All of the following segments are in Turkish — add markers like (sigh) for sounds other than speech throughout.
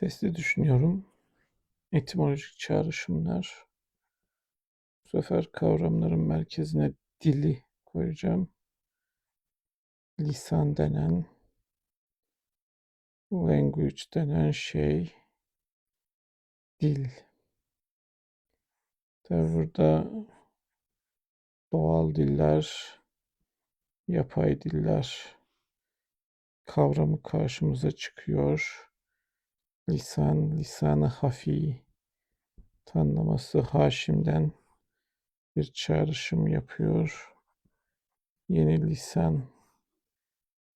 Sesli düşünüyorum. Etimolojik çağrışımlar. Bu sefer kavramların merkezine dili koyacağım. Lisan denen, language denen şey, dil. Tabi burada doğal diller, yapay diller kavramı karşımıza çıkıyor. Lisan, lisanı hafi tanımlaması Haşim'den bir çağrışım yapıyor. Yeni lisan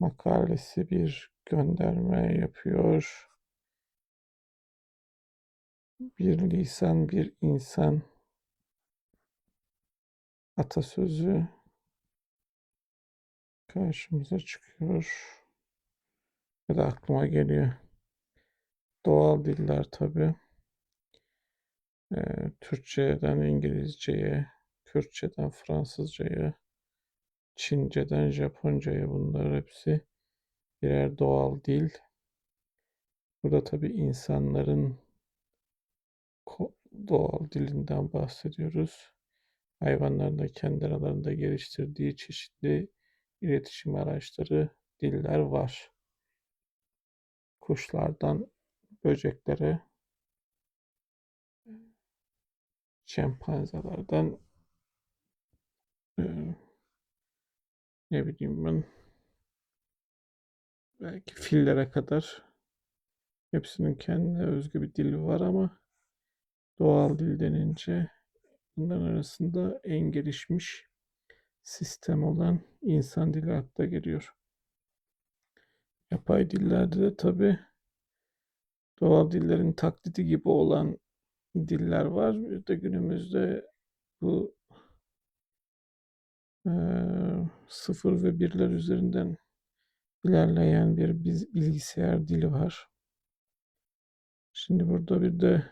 makalesi bir gönderme yapıyor. Bir lisan, bir insan atasözü karşımıza çıkıyor. Ya da aklıma geliyor. Doğal diller tabii. Ee, Türkçeden İngilizceye, Kürtçeden Fransızcaya, Çince'den Japonca'ya bunlar hepsi birer doğal dil. Burada tabii insanların doğal dilinden bahsediyoruz. Hayvanların da kendi aralarında geliştirdiği çeşitli iletişim araçları, diller var. Kuşlardan böceklere, şempanzelerden ne bileyim ben belki fillere kadar hepsinin kendine özgü bir dili var ama doğal dil denince bunların arasında en gelişmiş sistem olan insan dili akla geliyor. Yapay dillerde de tabi doğal dillerin taklidi gibi olan diller var. Bir de günümüzde bu e, sıfır ve birler üzerinden ilerleyen bir bilgisayar dili var. Şimdi burada bir de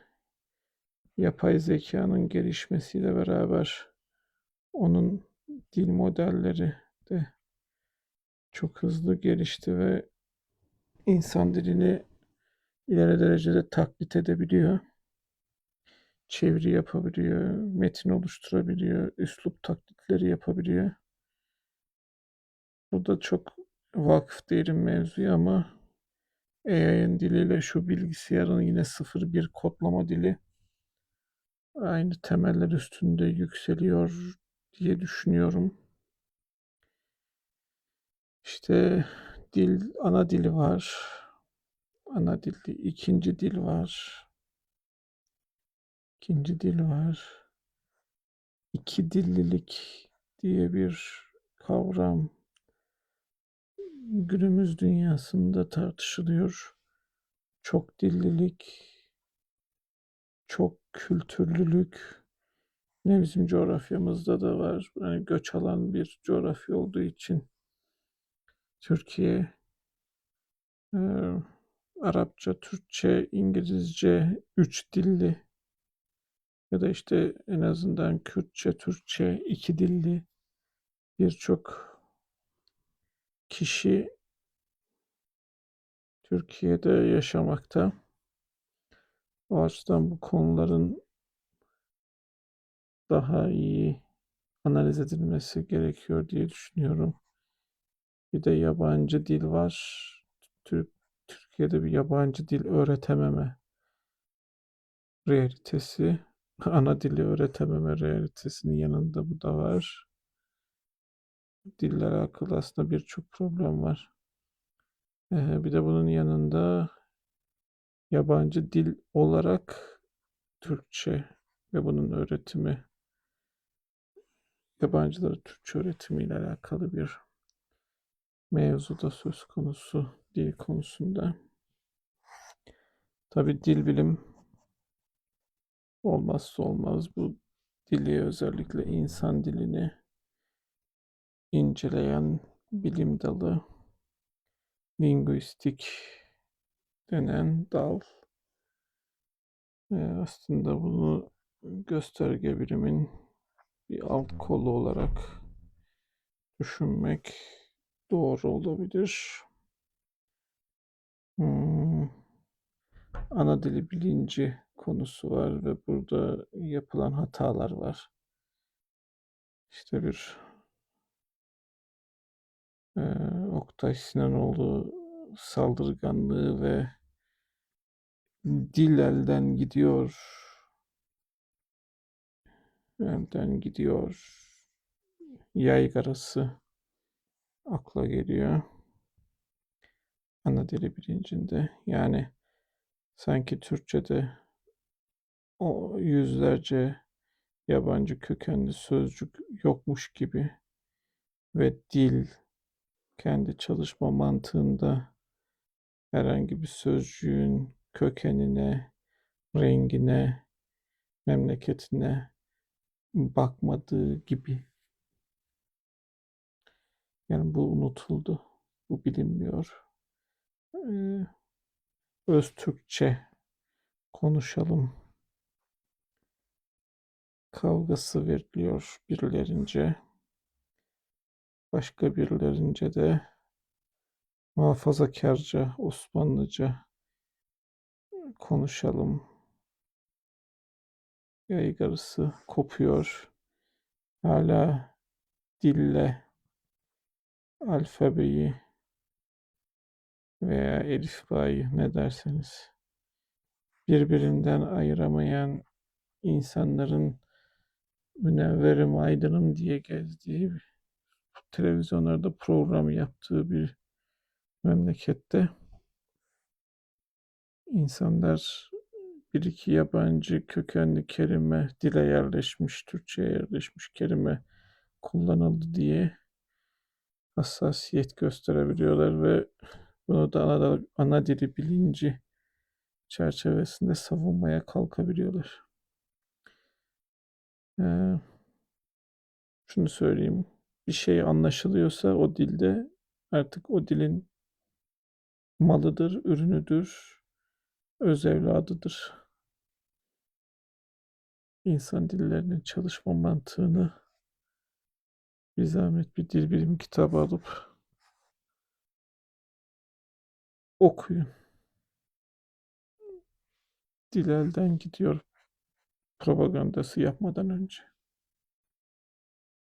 yapay zekanın gelişmesiyle beraber onun dil modelleri de çok hızlı gelişti ve insan dilini ileri derecede taklit edebiliyor. Çeviri yapabiliyor, metin oluşturabiliyor, üslup taklitleri yapabiliyor. Burada çok vakıf değilim mevzuya ama AI'ın diliyle şu bilgisayarın yine 0-1 kodlama dili aynı temeller üstünde yükseliyor diye düşünüyorum. İşte dil, ana dili var. Ana dil, ikinci dil var. İkinci dil var. İki dillilik diye bir kavram günümüz dünyasında tartışılıyor. Çok dillilik, çok kültürlülük ne bizim coğrafyamızda da var. Yani göç alan bir coğrafya olduğu için Türkiye e, Arapça, Türkçe, İngilizce, üç dilli ya da işte en azından Kürtçe, Türkçe, iki dilli birçok kişi Türkiye'de yaşamakta. O açıdan bu konuların daha iyi analiz edilmesi gerekiyor diye düşünüyorum. Bir de yabancı dil var. Türk, Türkiye'de bir yabancı dil öğretememe realitesi, (laughs) ana dili öğretememe realitesinin yanında bu da var. Dille alakalı aslında birçok problem var. Ee, bir de bunun yanında yabancı dil olarak Türkçe ve bunun öğretimi yabancılara Türkçe öğretimiyle alakalı bir mevzu da söz konusu dil konusunda. Tabi dil bilim olmazsa olmaz bu dili özellikle insan dilini inceleyen bilim dalı linguistik denen dal. Ee, aslında bunu gösterge bilimin bir alt kolu olarak düşünmek doğru olabilir. Hmm. ana dili bilinci konusu var ve burada yapılan hatalar var. İşte bir eee, Oktay Sinanoğlu saldırganlığı ve dil elden gidiyor. Elden gidiyor. Yaygarası akla geliyor. Ana dili bilincinde. Yani sanki Türkçe'de o yüzlerce yabancı kökenli sözcük yokmuş gibi ve dil kendi çalışma mantığında herhangi bir sözcüğün kökenine, rengine, memleketine bakmadığı gibi. Yani bu unutuldu. Bu bilinmiyor. Ee, öz Türkçe konuşalım kavgası veriliyor birilerince. Başka birilerince de muhafazakarca, Osmanlıca konuşalım. Yaygarası kopuyor. Hala dille alfabeyi veya elifbayı ne derseniz birbirinden ayıramayan insanların Münevverim Aydın'ım diye gezdiği televizyonlarda program yaptığı bir memlekette insanlar bir iki yabancı kökenli kelime dile yerleşmiş, Türkçe'ye yerleşmiş kelime kullanıldı diye hassasiyet gösterebiliyorlar ve bunu da ana, ana dili bilinci çerçevesinde savunmaya kalkabiliyorlar. Ee, şunu söyleyeyim. Bir şey anlaşılıyorsa o dilde artık o dilin malıdır, ürünüdür, öz evladıdır. İnsan dillerinin çalışma mantığını bir zahmet bir dil bilim kitabı alıp okuyun. Dil elden gidiyor propagandası yapmadan önce.